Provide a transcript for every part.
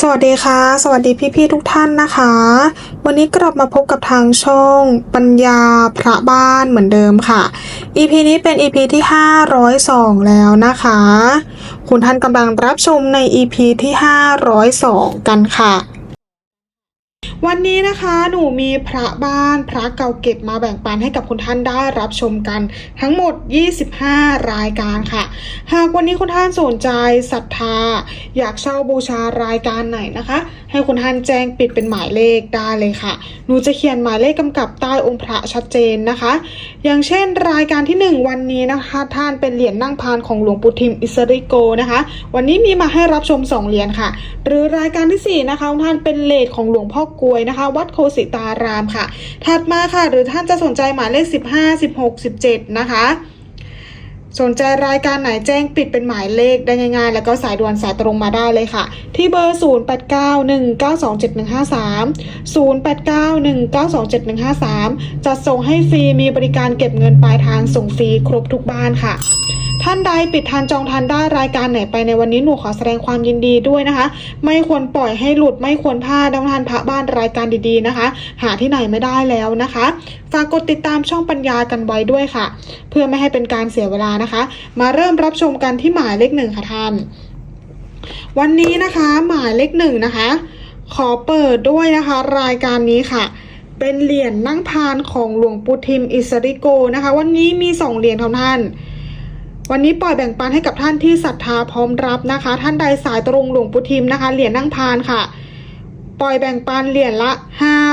สวัสดีค่ะ สวัสดีพี่ๆทุกท่านนะคะ วันนี้กลับมาพบกับทางช่องปัญญาพระบ้านเหมือนเดิมค่ะ EP นี้เป็น EP ที่ 502 แล้วนะคะ คุณท่านกำลังรับชมใน EP ที่ 502 กันค่ะ วันนี้นะคะหนูมีพระบ้านพระเก่าเก็บมาแบ่งปันให้กับคุณท่านได้รับชมกันทั้งหมด 25 รายการค่ะ หากวันนี้คุณท่านสนใจศรัทธา อยากเช่าบูชารายการไหนนะคะ ให้คุณท่านแจ้งปิดเป็นหมายเลขได้เลยค่ะ หนูจะเขียนหมายเลขกำกับใต้องค์พระชัดเจนนะคะ อย่างเช่นรายการที่ 1 วันนี้นะคะ ท่านเป็นเหรียญนั่งพานของหลวงปู่ทิมอิสริโกนะคะ วันนี้มีมาให้รับชม 2 เหรียญค่ะ หรือรายการที่ 4 นะคะท่านเป็นเลทของหลวงพ่อกลวยนะคะ วัดโคสิตารามค่ะ ถัดมาค่ะ หรือท่านจะสนใจหมายเลข 15 16 17 นะคะ สนใจรายการไหนแจ้งปิดเป็นหมายเลขได้ง่ายๆ แล้วก็สายด่วนสายตรงมาได้เลยค่ะ ที่เบอร์ 0891927153 0891927153จะส่งให้ฟรีมีบริการเก็บเงินปลายทางส่งฟรีครบทุกบ้านค่ะท่านใดปิดทันจองทันได้รายการไหนไปในวันนี้หนูขอแสดงความยินดีด้วยนะคะ ไม่ควรปล่อยให้หลุดไม่ควรพลาดดังทันพระบ้านรายการดีๆนะคะ หาที่ไหนไม่ได้แล้วนะคะ ฝากกดติดตามช่องปัญญากันไว้ด้วยค่ะ เพื่อไม่ให้เป็นการเสียเวลานะคะ มาเริ่มรับชมกันที่หมายเลขหนึ่งค่ะท่าน วันนี้นะคะหมายเลขหนึ่งนะคะ ขอเปิดด้วยนะคะ รายการนี้ค่ะเป็นเหรียญนั่งพานของหลวงปู่ทิมอิสริโกนะคะ วันนี้มีสองเหรียญของท่าน วันนี้ปล่อยแบ่งปันให้กับท่านที่ศรัทธาพร้อมรับนะคะ ท่านใดสายตรงหลวงปู่ทิมนะคะเหรียญนั่งพานค่ะ ปล่อยแบ่งปันเหรียญละ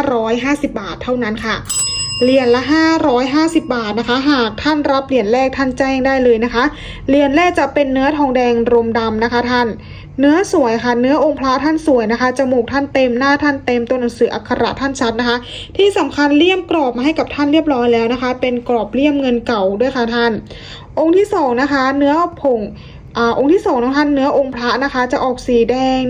550 บาทเท่านั้นค่ะ เหรียญละ 550 บาทนะคะ หากท่านรับเหรียญแรกท่านแจ้งได้เลยนะคะ เหรียญแรกจะเป็นเนื้อทองแดงรมดำนะคะท่าน เนื้อสวยค่ะ เนื้อองค์พระท่านสวยนะคะ จมูกท่านเต็ม หน้าท่านเต็ม ตัวหนังสืออักขระท่านชัดนะคะ ที่สำคัญเลี่ยมกรอบมาให้กับท่านเรียบร้อยแล้วนะคะ เป็นกรอบเลี่ยมเงินเก่าด้วยค่ะท่าน องค์ที่สองนะคะ เนื้อผงอ่าองค์ที่สองของท่านเนื้อองค์พระนะคะ จะออกสีแดง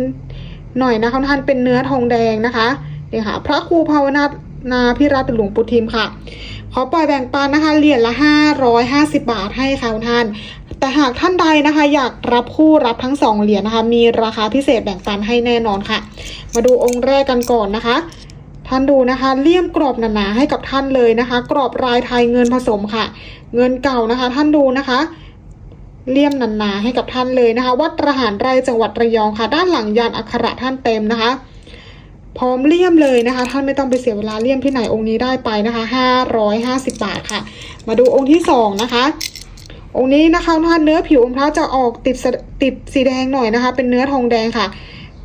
หน่อยนะคะท่านเป็นเนื้อทองแดงนะคะนี่ค่ะพระครูภาวนา นาพิรัตน์หลวงปู่ทิมค่ะ ขอปล่อยแบ่งปันนะคะเหรียญละ 550 บาทให้ค่ะท่าน แต่หากท่านใดนะคะ อยากรับคู่รับทั้งสองเหรียญนะคะ มีราคาพิเศษแบ่งปันให้แน่นอนค่ะ มาดูองค์แรกกันก่อนนะคะ ท่านดูนะคะเลี่ยมกรอบหนาๆให้กับท่านเลยนะคะ กรอบลายไทยเงินผสมค่ะ เงินเก่านะคะ ท่านดูนะคะเลี่ยมหนาๆให้กับท่านเลยนะคะ วัดระหารไรจังหวัดระยองค่ะ ด้านหลังยานอักขระท่านเต็มนะคะ พร้อมเลี่ยมเลยนะคะท่านไม่ต้องไปเสียเวลาเลี่ยมที่ไหนองค์นี้ได้ไปนะคะ550 บาทค่ะ มาดูองค์ที่สองนะคะองค์นี้นะคะท่านเนื้อผิวองค์พระจะออกติดสติดสีแดงหน่อยนะคะ เป็นเนื้อทองแดงค่ะ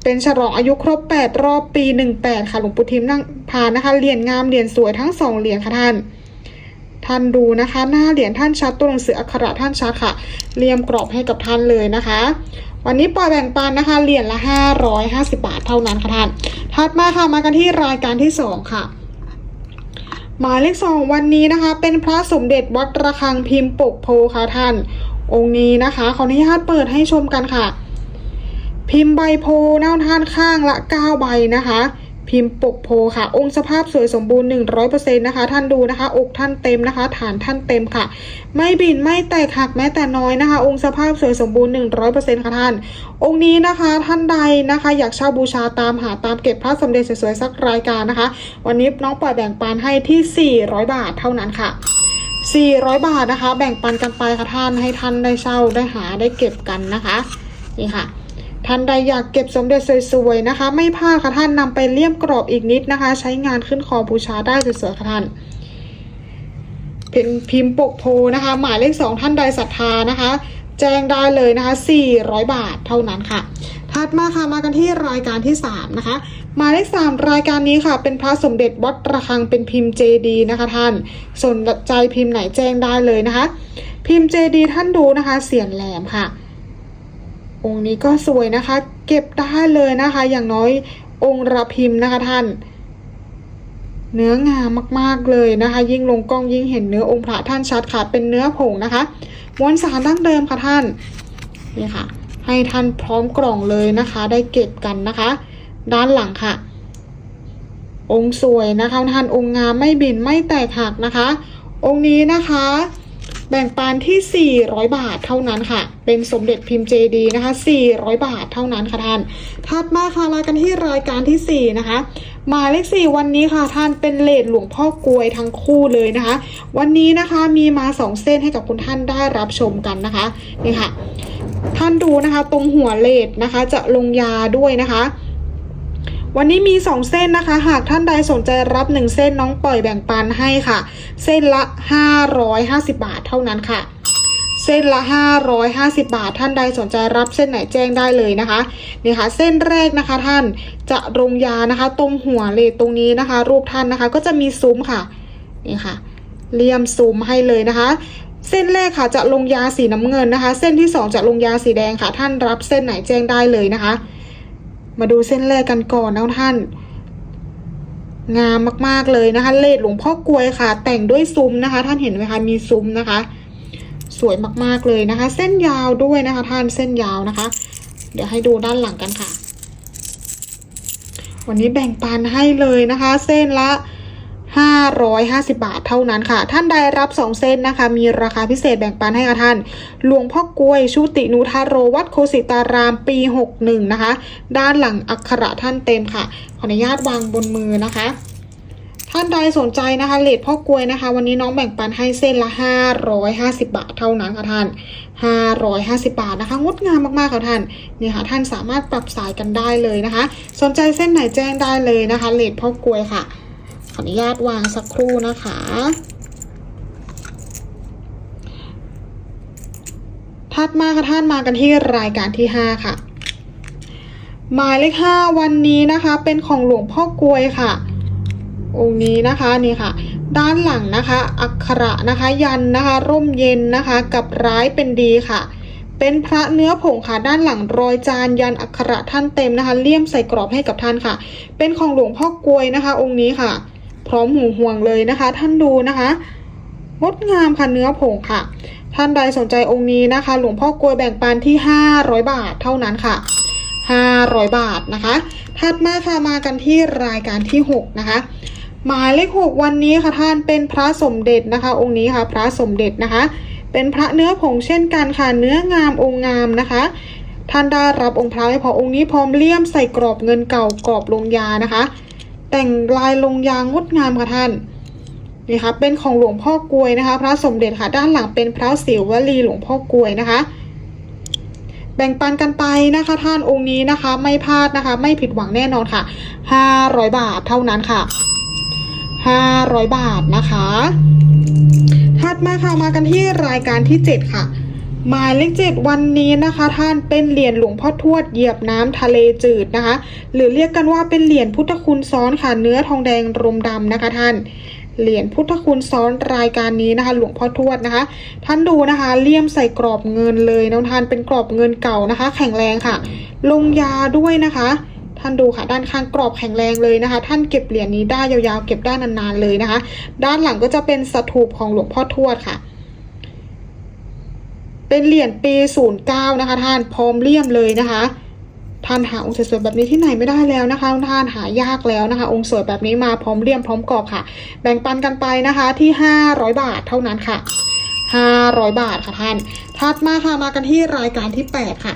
เป็นฉลองอายุครบ 8 รอบปี 18 ค่ะหลวงปู่ทิมนั่งพานนะคะเหรียญงามเหรียญสวยทั้งสองเหรียญค่ะท่านท่านดูนะคะ หน้าเหรียญท่านชัดตัวหนังสืออักขระท่านชัดค่ะเรียมกรอบให้กับท่านเลยนะคะ วันนี้ปล่อยแบ่งปันนะคะเหรียญละ 550 บาทเท่านั้นค่ะท่านถัดมาค่ะมากันที่รายการที่สองค่ะหมายเลขสองวันนี้นะคะ เป็นพระสมเด็จวัดระฆังพิมพ์ปกโพค่ะท่าน องค์นี้นะคะ ขออนุญาตเปิดให้ชมกันค่ะ พิมพ์ใบโพหน้าท่านข้างละ 9 ใบนะคะ พิมพ์ปกโพค่ะ องค์สภาพสวยสมบูรณ์ 100%นะคะ ท่านดูนะคะ อกท่านเต็มนะคะ ฐานท่านเต็มค่ะ ไม่บินไม่แตกหักแม้แต่น้อยนะคะ องค์สภาพสวยสมบูรณ์ 100%ค่ะท่าน องค์นี้นะคะท่านใดนะคะ อยากเช่าบูชาตามหาตามเก็บพระสมเด็จสวยๆสักรายการนะคะ วันนี้น้องปล่อยแบ่งปันให้ที่ 400 บาทเท่านั้นค่ะ400 บาทนะคะ แบ่งปันกันไปค่ะท่านให้ท่านได้เช่าได้หาได้เก็บกันนะคะนี่ค่ะ ท่านใดอยากเก็บสมเด็จสวยๆนะคะ ไม่พลาดค่ะท่านนำไปเลี่ยมกรอบอีกนิดนะคะ ใช้งานขึ้นคอบูชาได้สวยๆค่ะท่านเป็นพิมพ์ปกโพนะคะ หมายเลขสองท่านใดศรัทธานะคะ แจ้งได้เลยนะคะ 400 บาทเท่านั้นค่ะ ถัดมาค่ะมากันที่รายการที่ 3 นะคะ หมายเลข3รายการนี้ค่ะ เป็นพระสมเด็จวัดระฆังเป็นพิมพ์เจดีนะคะท่าน สนใจพิมพ์ไหนแจ้งได้เลยนะคะ พิมพ์เจดีท่านดูนะคะ เสียนแหลมค่ะ องค์นี้ก็สวยนะคะ เก็บได้เลยนะคะ อย่างน้อยองค์ระพิมพ์นะคะท่าน เนื้องามมากๆเลยนะคะ ยิ่งลงกล้องยิ่งเห็นเนื้อองค์พระท่านชัดค่ะ เป็นเนื้อผงนะคะมวลสารดั้งเดิมค่ะท่านนี่ค่ะ ให้ท่านพร้อมกล่องเลยนะคะ ได้เก็บกันนะคะ ด้านหลังค่ะ องค์สวยนะคะท่านองค์งามไม่บินไม่แตกหักนะคะ องค์นี้นะคะ แบ่งปันที่ 400 บาทเท่านั้นค่ะ เป็นสมเด็จพิมพ์เจดีนะคะ 400 บาทเท่านั้นค่ะท่าน ถัดมาค่ะมากันที่รายการที่ 4 นะคะหมายเลข4วันนี้ค่ะท่านเป็นเลดหลวงพ่อกลวยทั้งคู่เลยนะคะ วันนี้นะคะมีมา2เส้นให้กับคุณท่านได้รับชมกันนะคะนี่ค่ะ ท่านดูนะคะตรงหัวเลดนะคะจะลงยาด้วยนะคะ วันนี้มี 2 เส้นนะคะ หากท่านใดสนใจรับ 1 เส้นน้องปล่อยแบ่งปันให้ค่ะ เส้นละ 550 บาทเท่านั้นค่ะ เส้นละ 550 บาท ท่านใดสนใจรับเส้นไหนแจ้งได้เลยนะคะนี่ค่ะ เส้นแรกนะคะท่านจะลงยานะคะ ตรงหัวเลยตรงนี้นะคะ รูปท่านนะคะ ก็จะมีซุ้มค่ะนี่ค่ะเลี่ยมซุ้มให้เลยนะคะเส้นแรกค่ะจะลงยาสีน้ำเงินนะคะ เส้นที่สองจะลงยาสีแดงค่ะ ท่านรับเส้นไหนแจ้งได้เลยนะคะ มาดูเส้นแรกกันก่อนนะท่าน งามมากๆเลยนะคะ เลดหลวงพ่อกลวยค่ะ แต่งด้วยซุ้มนะคะ ท่านเห็นไหมคะมีซุ้มนะคะ สวยมากๆเลยนะคะ เส้นยาวด้วยนะคะ ท่านเส้นยาวนะคะ เดี๋ยวให้ดูด้านหลังกันค่ะ วันนี้แบ่งปันให้เลยนะคะ เส้นละ 550 บาทเท่านั้นค่ะ ท่านใดรับ 2 เส้นนะคะ มีราคาพิเศษแบ่งปันให้กับท่าน หลวงพ่อกล้วยชุตินุทาโรวัดโคสิตารามปี 61 นะคะ ด้านหลังอักขระท่านเต็มค่ะ ขออนุญาตวางบนมือนะคะ ท่านใดสนใจนะคะเลดพ่อกล้วยนะคะ วันนี้น้องแบ่งปันให้เส้นละ 550 บาทเท่านั้นค่ะท่าน 550 บาทนะคะ งดงามมากๆค่ะท่านนี่ค่ะท่านสามารถปรับสายกันได้เลยนะคะ สนใจเส้นไหนแจ้งได้เลยนะคะเลดพ่อกล้วยค่ะ ออนุญาตวางสักครู่นะคะ ถัดมาค่ะท่านมากันที่รายการที่ 5 ค่ะ หมายเลข5วันนี้นะคะ เป็นของหลวงพ่อกลวยค่ะ องค์นี้นะคะนี่ค่ะ ด้านหลังนะคะ อักขระนะคะ ยันนะคะ ร่มเย็นนะคะ กับร้ายเป็นดีค่ะเป็นพระเนื้อผงค่ะด้านหลังรอยจานยันอักขระท่านเต็มนะคะ เลี่ยมใส่กรอบให้กับท่านค่ะ เป็นของหลวงพ่อกลวยนะคะ องค์นี้ค่ะ พร้อมหูห่วงเลยนะคะ ท่านดูนะคะงดงามค่ะเนื้อผงค่ะ ท่านใดสนใจองค์นี้นะคะ หลวงพ่อกลวยแบ่งปันที่ 500 บาทเท่านั้นค่ะ 500 บาทนะคะ ถัดมาค่ะมากันที่รายการที่ 6 นะคะ หมายเลข 6 วันนี้ค่ะท่านเป็นพระสมเด็จนะคะ องค์นี้ค่ะ พระสมเด็จนะคะ เป็นพระเนื้อผงเช่นกันค่ะ เนื้องามองค์งามนะคะท่านได้รับองค์พระไม่พอองค์นี้พร้อมเลี่ยมใส่กรอบเงินเก่ากรอบลงยานะคะ แต่งลายลงยางงดงามค่ะท่านนี่ค่ะเป็นของหลวงพ่อกลวยนะคะ พระสมเด็จค่ะด้านหลังเป็นพระศิวลีหลวงพ่อกลวยนะคะ แบ่งปันกันไปนะคะ ท่านองค์นี้นะคะ ไม่พลาดนะคะ ไม่ผิดหวังแน่นอนค่ะ 500 บาทเท่านั้นค่ะ 500 บาทนะคะถัดมาค่ะมากันที่รายการที่ 7 ค่ะ หมายเลขเจ็ดวันนี้นะคะ ท่านเป็นเหรียญหลวงพ่อทวดเหยียบน้ำทะเลจืดนะคะ หรือเรียกกันว่าเป็นเหรียญพุทธคุณซ้อนค่ะเนื้อทองแดงรมดำนะคะท่านเหรียญพุทธคุณซ้อนรายการนี้นะคะ หลวงพ่อทวดนะคะ ท่านดูนะคะเลี่ยมใส่กรอบเงินเลยนะท่านเป็นกรอบเงินเก่านะคะ แข็งแรงค่ะ ลงยาด้วยนะคะ ท่านดูค่ะ ด้านข้างกรอบแข็งแรงเลยนะคะ ท่านเก็บเหรียญนี้ได้ยาวๆ เก็บได้นานๆเลยนะคะ ด้านหลังก็จะเป็นสถูปของหลวงพ่อทวดค่ะ เป็นเหรียญปี09นะคะท่านพร้อมเลี่ยมเลยนะคะ ท่านหาองค์สวยๆแบบนี้ที่ไหนไม่ได้แล้วนะคะ ท่านหายากแล้วนะคะ องค์สวยแบบนี้มาพร้อมเลี่ยมพร้อมกรอบค่ะ แบ่งปันกันไปนะคะที่ 500 บาทเท่านั้นค่ะ 500 บาทค่ะท่าน ถัดมาค่ะมากันที่รายการที่ 8 ค่ะ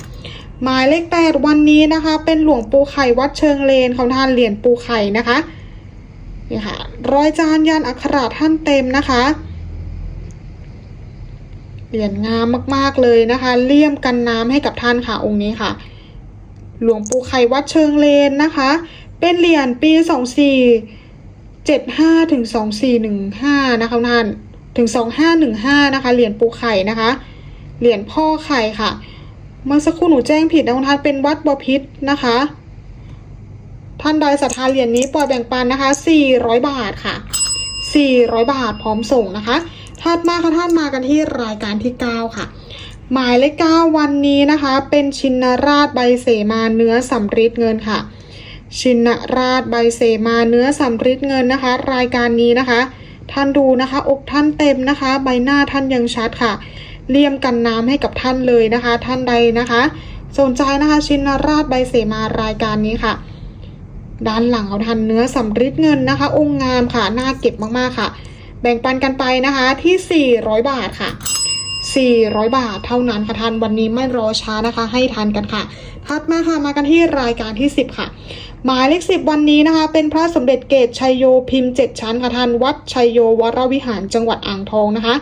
หมายเลขแปดวันนี้นะคะ เป็นหลวงปูไข่วัดเชิงเลนของท่านเหรียญปูไข่นะคะนี่ค่ะรอยจานยันอักขระท่านเต็มนะคะ เหรียญงามมากๆเลยนะคะ เลี่ยมกันน้ำให้กับท่านค่ะองค์นี้ค่ะ หลวงปู่ไข่วัดเชิงเลนนะคะ เป็นเหรียญปีสองสี่เจ็ดห้าถึงสองสี่หนึ่งห้านะคะท่านถึงสองห้าหนึ่งห้านะคะ เหรียญปูไข่นะคะ เหรียญพ่อไข่ค่ะ เมื่อสักครู่หนูแจ้งผิดนะคุณท่านเป็นวัดบพิษนะคะ ท่านใดศรัทธาเหรียญนี้ปล่อยแบ่งปันนะคะ 400 บาทค่ะ 400 บาทพร้อมส่งนะคะ ถัดมาค่ะท่านมากันที่รายการที่ 9 ค่ะ หมายเลข9วันนี้นะคะ เป็นชินราชใบเสมาเนื้อสำริดเงินค่ะ ชินราชใบเสมาเนื้อสำริดเงินนะคะ รายการนี้นะคะ ท่านดูนะคะ อกท่านเต็มนะคะ ใบหน้าท่านยังชัดค่ะ เลี่ยมกันน้ำให้กับท่านเลยนะคะ ท่านใดนะคะ สนใจนะคะ ชินราชใบเสมารายการนี้ค่ะ ด้านหลังของท่านเนื้อสำริดเงินนะคะ องค์งามค่ะน่าเก็บมากๆค่ะ แบ่งปันกันไปนะคะที่ 400 บาทค่ะ 400 บาทเท่านั้นค่ะท่านวันนี้ไม่รอช้านะคะ ให้ทันกันค่ะถัดมาค่ะมากันที่รายการที่ 10 ค่ะ หมายเลขสิบวันนี้นะคะ เป็นพระสมเด็จเกตชัยโยพิมพ์ 7 ชั้นค่ะท่านวัดชัยโยวรวิหารจังหวัดอ่างทองนะคะ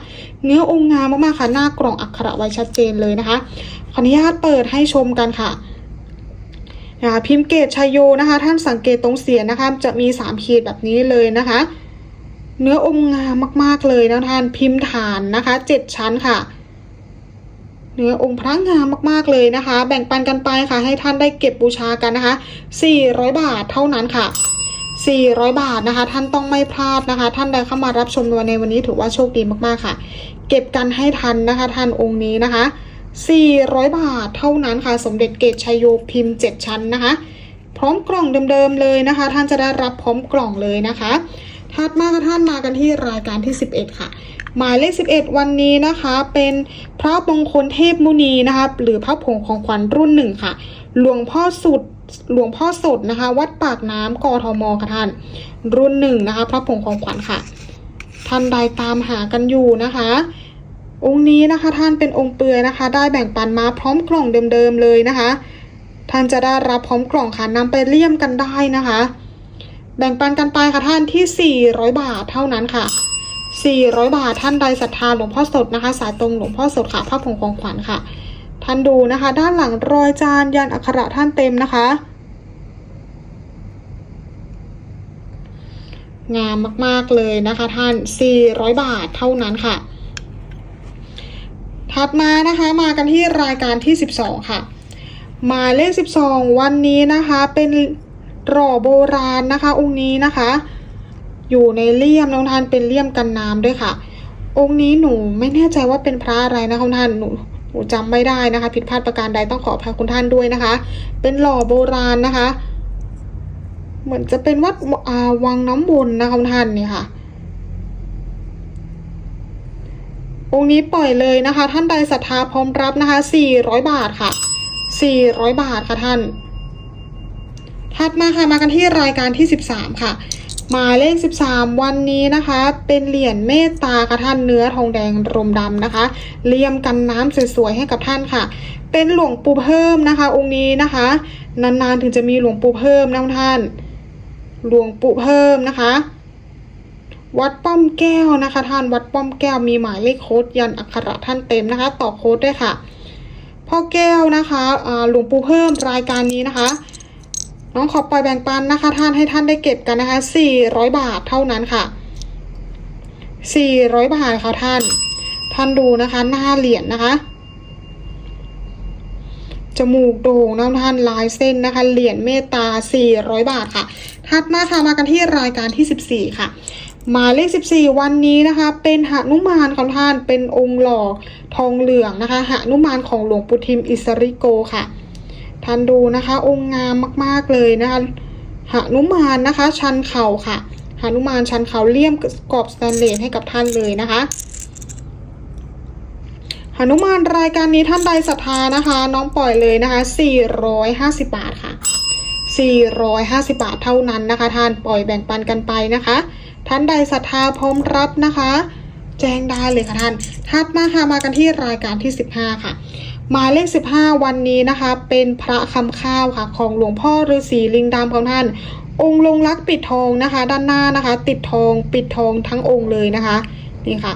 เนื้อองค์งามมากๆค่ะหน้ากล่องอักขระไว้ชัดเจนเลยนะคะขออนุญาตเปิดให้ชมกันค่ะนะคะพิมพ์เกตชัยโยนะคะ ท่านสังเกตตรงเสียนนะคะ จะมี 3 ขีดแบบนี้เลยนะคะ เนื้อองงามมากๆเลยนะท่านพิมพ์ฐานนะคะ7ชั้นค่ะ เนื้อองค์พระงามมากๆเลยนะคะ แบ่งปันกันไปค่ะ ให้ท่านได้เก็บบูชากันนะคะ 400 บาทเท่านั้นค่ะ 400 บาทนะคะ ท่านต้องไม่พลาดนะคะ ท่านใดเข้ามารับชมในวันนี้ถือว่าโชคดีมากๆค่ะ เก็บกันให้ทันนะคะท่านองค์นี้นะคะ 400 บาทเท่านั้นค่ะ สมเด็จเกตชัยโยพิมพ์ 7 ชั้นนะคะ พร้อมกล่องเดิมๆเลยนะคะ ท่านจะได้รับพร้อมกล่องเลยนะคะ ถัดมาค่ะท่านมากันที่รายการที่ 11 ค่ะ หมายเลข 11 วันนี้นะคะ เป็นพระมงคลเทพมุนีนะคะหรือพระผงของขวัญรุ่นหนึ่งค่ะ หลวงพ่อสุดหลวงพ่อสดนะคะ วัดปากน้ำกทมค่ะท่าน รุ่นหนึ่งนะคะ พระผงของขวัญค่ะท่านใดตามหากันอยู่นะคะ องค์นี้นะคะท่านเป็นองค์เปลือยนะคะ ได้แบ่งปันมาพร้อมกล่องเดิมๆเลยนะคะ ท่านจะได้รับพร้อมกล่องค่ะนำไปเลี่ยมกันได้นะคะ แบ่งปันกันไปค่ะท่านที่ 400 บาทเท่านั้นค่ะ 400 บาทท่านใดศรัทธาหลวงพ่อสดนะคะ สายตรงหลวงพ่อสดค่ะพระผงของขวัญค่ะ ท่านดูนะคะ ด้านหลังรอยจานยันอักขระท่านเต็มนะคะ งามมากๆเลยนะคะ ท่าน 400 บาทเท่านั้นค่ะ ถัดมานะคะมากันที่รายการที่ 12 ค่ะ หมายเลข 12 วันนี้นะคะเป็น หล่อโบราณนะคะ องค์นี้นะคะ อยู่ในเลี่ยมน้องท่านเป็นเลี่ยมกันน้ำด้วยค่ะ องค์นี้หนูไม่แน่ใจว่าเป็นพระอะไรนะคะท่านหนูหนูจำไม่ได้นะคะ ผิดพลาดประการใดต้องขออภัยคุณท่านด้วยนะคะ เป็นหล่อโบราณนะคะ เหมือนจะเป็นวัดวังน้ำวนนะคะคุณท่านนี่ค่ะองค์นี้ปล่อยเลยนะคะ ท่านใดศรัทธาพร้อมรับนะคะ400 บาทค่ะ400 บาทค่ะท่าน ถัดมาค่ะมากันที่รายการที่ 13 ค่ะ หมายเลข 13 วันนี้นะคะ เป็นเหรียญเมตตาค่ะท่านเนื้อทองแดงรมดำนะคะเลี่ยมกันน้ำสวยๆให้กับท่านค่ะ เป็นหลวงปู่เพิ่มนะคะ องค์นี้นะคะ นานๆถึงจะมีหลวงปู่เพิ่มนะท่าน หลวงปู่เพิ่มนะคะ วัดป้อมแก้วนะคะ ท่านวัดป้อมแก้วมีหมายเลขโค้ดยันอักขระท่านเต็มนะคะ ต่อโค้ดด้วยค่ะพ่อแก้วนะคะหลวงปู่เพิ่มรายการนี้นะคะ น้องขอปล่อยแบ่งปันนะคะ ท่านให้ท่านได้เก็บกันนะคะ 400 บาทเท่านั้นค่ะ 400 บาทค่ะท่าน ท่านดูนะคะหน้าเหรียญนะคะจมูกโด่งนะท่านลายเส้นนะคะ เหรียญเมตตา 400 บาทค่ะ ถัดมาค่ะมากันที่รายการที่ 14 ค่ะหมายเลข 14 วันนี้นะคะ เป็นหนุมานของท่านเป็นองค์หล่อทองเหลืองนะคะหนุมานของหลวงปู่ทิมอิสริโกค่ะ ท่านดูนะคะ องค์งามมากๆเลยนะคะหนุมานนะคะ ชันเข่าค่ะหนุมานชันเข่าเลี่ยมกรอบสแตนเลสให้กับท่านเลยนะคะหนุมานรายการนี้ท่านใดศรัทธานะคะ น้องปล่อยเลยนะคะ 450 บาทค่ะ 450 บาทเท่านั้นนะคะ ท่านปล่อยแบ่งปันกันไปนะคะ ท่านใดศรัทธาพร้อมรับนะคะ แจ้งได้เลยค่ะท่านถัดมาค่ะมากันที่รายการที่ 15 ค่ะ หมายเลข 15 วันนี้นะคะ เป็นพระคำข้าวค่ะ ของหลวงพ่อฤาษีลิงดำของท่าน องค์ลงรักปิดทองนะคะ ด้านหน้านะคะ ติดทองปิดทองทั้งองค์เลยนะคะนี่ค่ะ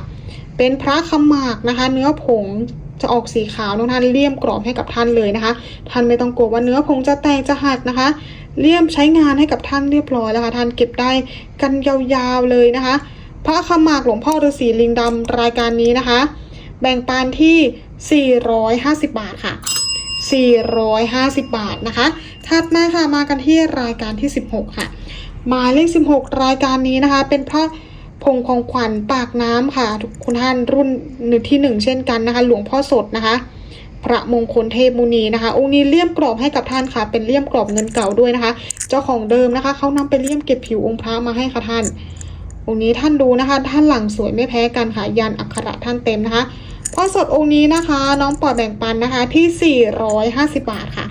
เป็นพระขมากนะคะ เนื้อผงจะออกสีขาวน้องท่านเลี่ยมกรอบให้กับท่านเลยนะคะ ท่านไม่ต้องกลัวว่าเนื้อผงจะแตกจะหักนะคะ เลี่ยมใช้งานให้กับท่านเรียบร้อยแล้วค่ะท่านเก็บได้กันยาวๆเลยนะคะ พระขมากหลวงพ่อฤาษีลิงดำรายการนี้นะคะ แบ่งปันที่ 450 บาทค่ะ 450 บาทนะคะ ถัดมาค่ะมากันที่รายการที่ 16 ค่ะ หมายเลข 16 รายการนี้นะคะ เป็นพระพงของขวัญปากน้ำค่ะทุกคุณท่านรุ่นหนึ่งที่หนึ่งเช่นกันนะคะ หลวงพ่อสดนะคะ พระมงคลเทพมุนีนะคะ องค์นี้เลี่ยมกรอบให้กับท่านค่ะ เป็นเลี่ยมกรอบเงินเก่าด้วยนะคะ เจ้าของเดิมนะคะเขานำไปเลี่ยมเก็บผิวองค์พระมาให้ค่ะท่าน องค์นี้ท่านดูนะคะ ท่านหลังสวยไม่แพ้กันค่ะยันอักขระท่านเต็มนะคะ พ่อสดองค์นี้นะคะ น้องปล่อยแบ่งปันนะคะที่ 450 บาทค่ะ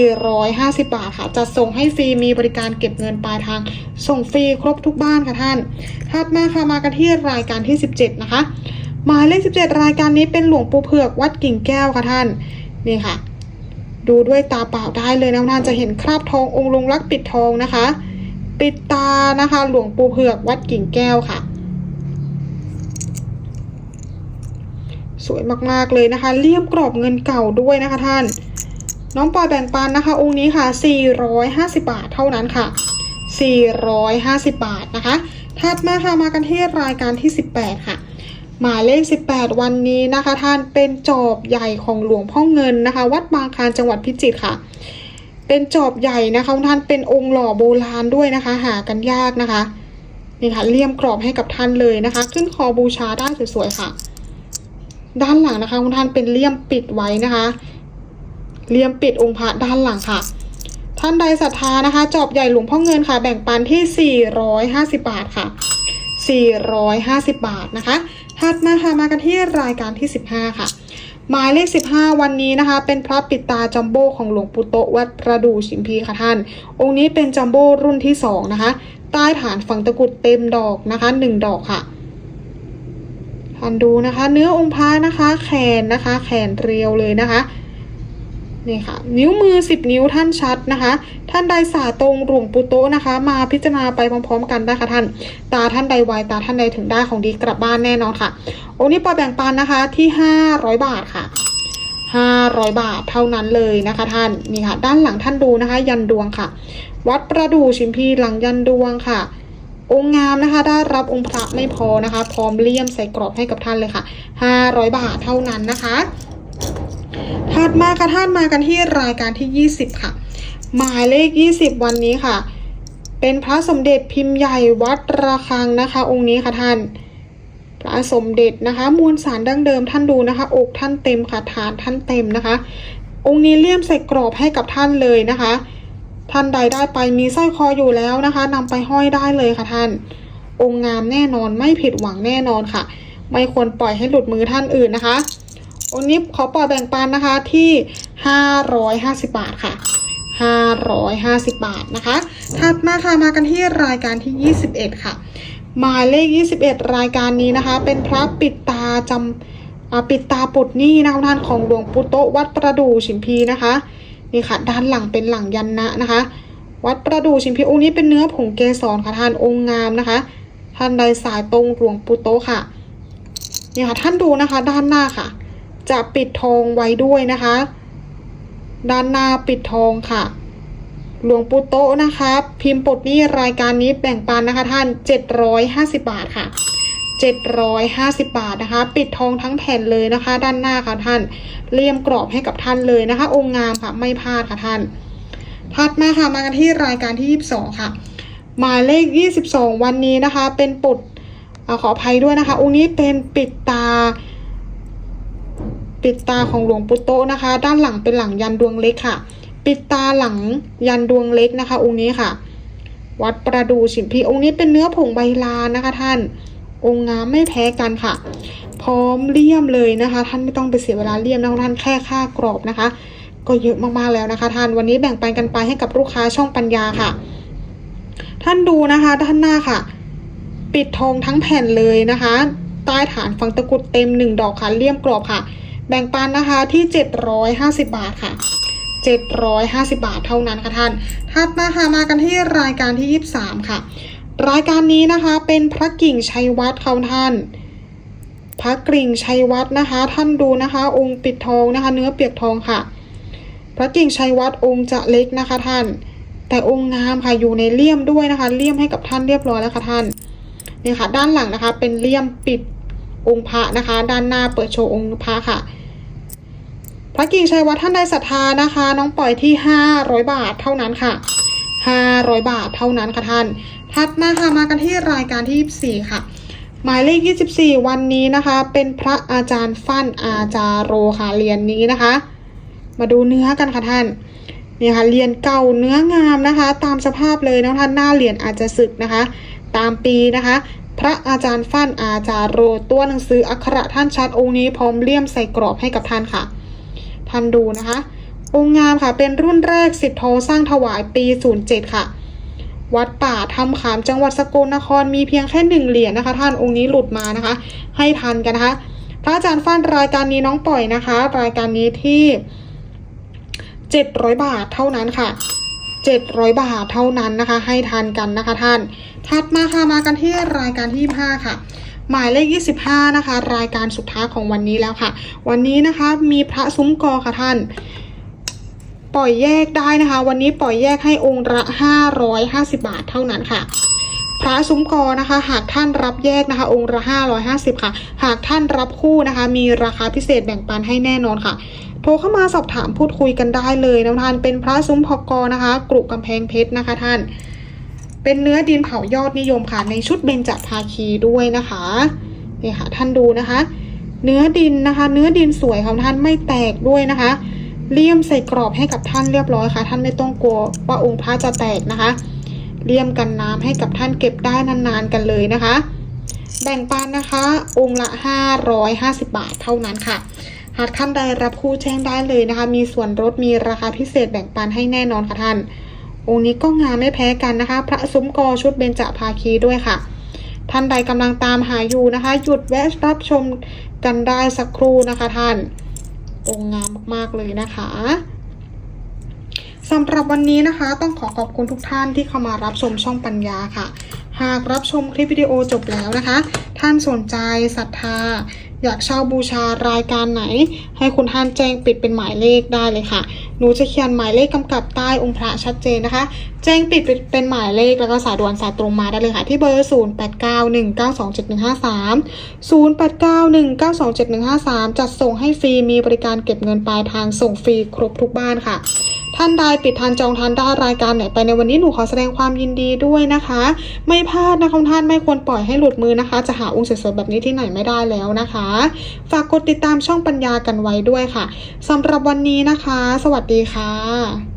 450 บาทค่ะ จะส่งให้ฟรีมีบริการเก็บเงินปลายทาง ส่งฟรีครบทุกบ้านค่ะท่านถัดมาค่ะมากันที่รายการที่ 17 นะคะหมายเลข 17 รายการนี้เป็นหลวงปู่เผือกวัดกิ่งแก้วค่ะท่านนี่ค่ะ ดูด้วยตาเปล่าได้เลยนะท่านจะเห็นคราบทององค์ลงรักปิดทองนะคะ ปิดตานะคะ หลวงปู่เผือกวัดกิ่งแก้วค่ะ สวยมากๆเลยนะคะ เลี่ยมกรอบเงินเก่าด้วยนะคะท่าน น้องปอยแบ่งปันนะคะ องค์นี้ค่ะ 450 บาทเท่านั้นค่ะ 450 บาทนะคะ ถัดมาค่ะมากันที่รายการที่ 18 ค่ะ หมายเลข 18 วันนี้นะคะ ท่านเป็นจอบใหญ่ของหลวงพ่อเงินนะคะ วัดบางคลานจังหวัดพิจิตรค่ะ เป็นจอบใหญ่นะคะท่านเป็นองค์หล่อโบราณด้วยนะคะ หากันยากนะคะนี่ค่ะเลี่ยมกรอบให้กับท่านเลยนะคะ ขึ้นคอบูชาได้สวยๆค่ะ ด้านหลังนะคะคุณท่านเป็นเลี่ยมปิดไว้นะคะ เลี่ยมปิดองค์พระด้านหลังค่ะ ท่านใดศรัทธานะคะ จอบใหญ่หลวงพ่อเงินค่ะ แบ่งปันที่ 450 บาทค่ะ 450 บาทนะคะถัดมาค่ะมากันที่รายการที่ 15 ค่ะ หมายเลข 15 วันนี้นะคะ เป็นพระปิดตาจัมโบ้ของหลวงปู่โตวัดประดู่ชิมพีค่ะท่าน องค์นี้เป็นจัมโบ้รุ่นที่ 2 นะคะ ใต้ฐานฝังตะกุดเต็มดอกนะคะ 1 ดอกค่ะ ท่านดูนะคะ เนื้อองค์พระนะคะ แขนนะคะ แขนเรียวเลยนะคะนี่ค่ะ นิ้วมือ 10 นิ้วท่านชัดนะคะ ท่านใดสายตรงหลวงปูโตนะคะ มาพิจารณาไปพร้อมๆ กันได้ค่ะท่าน ตาท่านใดไวตาท่านใดถึงได้ของดีกลับบ้านแน่นอนค่ะองค์นี้ปอแบ่งปันนะคะที่ 500 บาทค่ะ 500 บาทเท่านั้นเลยนะคะท่านนี่ค่ะ ด้านหลังท่านดูนะคะ ยันดวงค่ะ วัดประดู่ชิมพีหลังยันดวงค่ะ องค์งามนะคะ ได้รับองค์พระไม่พอนะคะ พร้อมเลี่ยมใส่กรอบให้กับท่านเลยค่ะ 500 บาทเท่านั้นนะคะถัดมาค่ะท่านมากันที่รายการที่ 20 ค่ะ หมายเลข 20 วันนี้ค่ะ เป็นพระสมเด็จพิมพ์ใหญ่วัดระฆังนะคะ องค์นี้ค่ะท่านพระสมเด็จนะคะ มวลสารดั้งเดิมท่านดูนะคะ อกท่านเต็มค่ะฐานท่านเต็มนะคะ องค์นี้เลี่ยมใส่กรอบให้กับท่านเลยนะคะ ท่านใดได้ไปมีสร้อยคออยู่แล้วนะคะนำไปห้อยได้เลยค่ะท่าน องค์งามแน่นอนไม่ผิดหวังแน่นอนค่ะ ไม่ควรปล่อยให้หลุดมือท่านอื่นนะคะ องค์นี้ขอปล่อยแบ่งปันนะคะที่ 550 บาทค่ะ550 บาทนะคะ ถัดมาค่ะมากันที่รายการที่ 21 ค่ะ หมายเลข 21 รายการนี้นะคะ เป็นพระปิดตาจำปิดตาปลดนี้นะคะท่านของหลวงปู่โตวัดประดู่ชิมพีนะคะ นี่ค่ะ ด้านหลังเป็นหลังยันนะนะคะ วัดประดู่ชิมพีองค์นี้เป็นเนื้อผงเกสรค่ะท่านองค์งามนะคะ ท่านใดสายตรงหลวงปู่โตค่ะนี่ค่ะท่านดูนะคะ ด้านหน้าค่ะ จะปิดทองไว้ด้วยนะคะ ด้านหน้าปิดทองค่ะหลวงปู่โตนะคะ พิมพ์ปลดนี้รายการนี้แบ่งปันนะคะท่าน 750 บาทค่ะ 750 บาทนะคะ ปิดทองทั้งแผ่นเลยนะคะ ด้านหน้าค่ะท่านเลี่ยมกรอบให้กับท่านเลยนะคะ องค์งามค่ะไม่พลาดค่ะท่านถัดมาค่ะมากันที่รายการที่ 22 ค่ะ หมายเลข 22 วันนี้นะคะ เป็นปลดอขออภัยด้วยนะคะ องค์นี้เป็นปิดตา ปิดตาของหลวงปู่โตนะคะ ด้านหลังเป็นหลังยันดวงเล็กค่ะ ปิดตาหลังยันดวงเล็กนะคะ องค์นี้ค่ะ วัดประดูฉิมพีองค์นี้เป็นเนื้อผงใบลานนะคะท่าน องค์งามไม่แพ้กันค่ะ พร้อมเลี่ยมเลยนะคะ ท่านไม่ต้องไปเสียเวลาเลี่ยมนะคะท่านแค่ค่ากรอบนะคะ ก็เยอะมากๆแล้วนะคะ ท่านวันนี้แบ่งปันกันไปให้กับลูกค้าช่องปัญญาค่ะ ท่านดูนะคะ ด้านหน้าค่ะ ปิดทองทั้งแผ่นเลยนะคะ ใต้ฐานฝังตะกรุดเต็มหนึ่งดอกค่ะเลี่ยมกรอบค่ะ แบ่งปันนะคะที่750บาทค่ะ750 บาทเท่านั้นค่ะท่าน ถัดมาค่ะมากันที่รายการที่ 23 ค่ะ รายการนี้นะคะเป็นพระกิ่งชัยวัดค่ะท่าน พระกิ่งชัยวัดนะคะ ท่านดูนะคะ องค์ปิดทองนะคะ เนื้อเปียกทองค่ะ พระกิ่งชัยวัดองค์จะเล็กนะคะท่าน แต่องค์งามค่ะอยู่ในเลี่ยมด้วยนะคะ เลี่ยมให้กับท่านเรียบร้อยแล้วค่ะท่านนี่ค่ะ ด้านหลังนะคะ เป็นเลี่ยมปิดองค์พระนะคะ ด้านหน้าเปิดโชว์องค์พระค่ะ พระกิ่งชัยวัดท่านใดศรัทธานะคะ น้องปล่อยที่ 500 บาทเท่านั้นค่ะ 500 บาทเท่านั้นค่ะท่าน ถัดมาค่ะมากันที่รายการที่ 24 ค่ะ หมายเลข 24 วันนี้นะคะ เป็นพระอาจารย์ฟั่นอาจารโรค่ะเหรียญนนี้นะคะ มาดูเนื้อกันค่ะท่านนี่ค่ะเหรียญเก่าเนื้องามนะคะ ตามสภาพเลยนะท่านหน้าเหรียญอาจจะสึกนะคะ ตามปีนะคะ พระอาจารย์ฟั่นอาจารโรตัวหนังสืออักขระท่านชัดองค์นี้พร้อมเลี่ยมใส่กรอบให้กับท่านค่ะ ท่านดูนะคะ องค์งามค่ะเป็นรุ่นแรกสิทธิโทสร้างถวายปี 07 ค่ะ วัดป่าทำขามจังหวัดสกลนครมีเพียงแค่หนึ่งเหรียญนะคะ ท่านองค์นี้หลุดมานะคะ ให้ทันกันนะคะพระอาจารย์ฟันรายการนี้น้องปล่อยนะคะ รายการนี้ที่700บาทเท่านั้นค่ะ700บาทเท่านั้นนะคะ ให้ทานกันนะคะท่าน ถัดมาค่ะมากันที่รายการที่25ค่ะหมายเลข 25 นะคะ รายการสุดท้ายของวันนี้แล้วค่ะ วันนี้นะคะมีพระซุ้มกอค่ะท่าน ปล่อยแยกได้นะคะ วันนี้ปล่อยแยกให้องค์ละ550 บาทเท่านั้นค่ะพระซุ้มกอนะคะ หากท่านรับแยกนะคะ องค์ละ550 ค่ะ หากท่านรับคู่นะคะ มีราคาพิเศษแบ่งปันให้แน่นอนค่ะ โทรเข้ามาสอบถามพูดคุยกันได้เลยนะท่านเป็นพระซุ้มพอกอนะคะ กรุกำแพงเพชรนะคะท่าน เป็นเนื้อดินเผายอดนิยมค่ะ ในชุดเบญจภาคีด้วยนะคะนี่ค่ะท่านดูนะคะ เนื้อดินนะคะ เนื้อดินสวยของท่านไม่แตกด้วยนะคะ เลี่ยมใส่กรอบให้กับท่านเรียบร้อยค่ะ ท่านไม่ต้องกลัวว่าองค์พระจะแตกนะคะ เลี่ยมกันน้ำให้กับท่านเก็บได้นานๆกันเลยนะคะ แบ่งปันนะคะ องค์ละ 550 บาทเท่านั้นค่ะ หากท่านใดรับคู่แจ้งได้เลยนะคะ มีส่วนลดมีราคาพิเศษแบ่งปันให้แน่นอนค่ะท่าน องค์นี้ก็งามไม่แพ้กันนะคะ พระซุ้มกอชุดเบญจภาคีด้วยค่ะท่านใดกำลังตามหาอยู่นะคะ หยุดแวะรับชมกันได้สักครู่นะคะท่าน องค์งามมากๆเลยนะคะสำหรับวันนี้นะคะ ต้องขอขอบคุณทุกท่านที่เข้ามารับชมช่องปัญญาค่ะ หากรับชมคลิปวิดีโอจบแล้วนะคะท่านสนใจศรัทธา อยากเช่าบูชารายการไหน ให้คุณท่านแจ้งปิดเป็นหมายเลขได้เลยค่ะ หนูจะเขียนหมายเลขกำกับใต้องค์พระชัดเจนนะคะ แจ้งปิดเป็นหมายเลขแล้วก็สายด่วนสายตรงมาได้เลยค่ะ ที่เบอร์ 0891927153 0891927153 จัดส่งให้ฟรีมีบริการเก็บเงินปลายทางส่งฟรีครบทุกบ้านค่ะท่านใดปิดทานจองทานได้รายการไหนไปในวันนี้หนูขอแสดงความยินดีด้วยนะคะ ไม่พลาดนะคะท่านไม่ควรปล่อยให้หลุดมือนะคะ จะหาองค์สวยๆแบบนี้ที่ไหนไม่ได้แล้วนะคะ ฝากกดติดตามช่องปัญญากันไว้ด้วยค่ะสำหรับวันนี้นะคะ สวัสดีค่ะ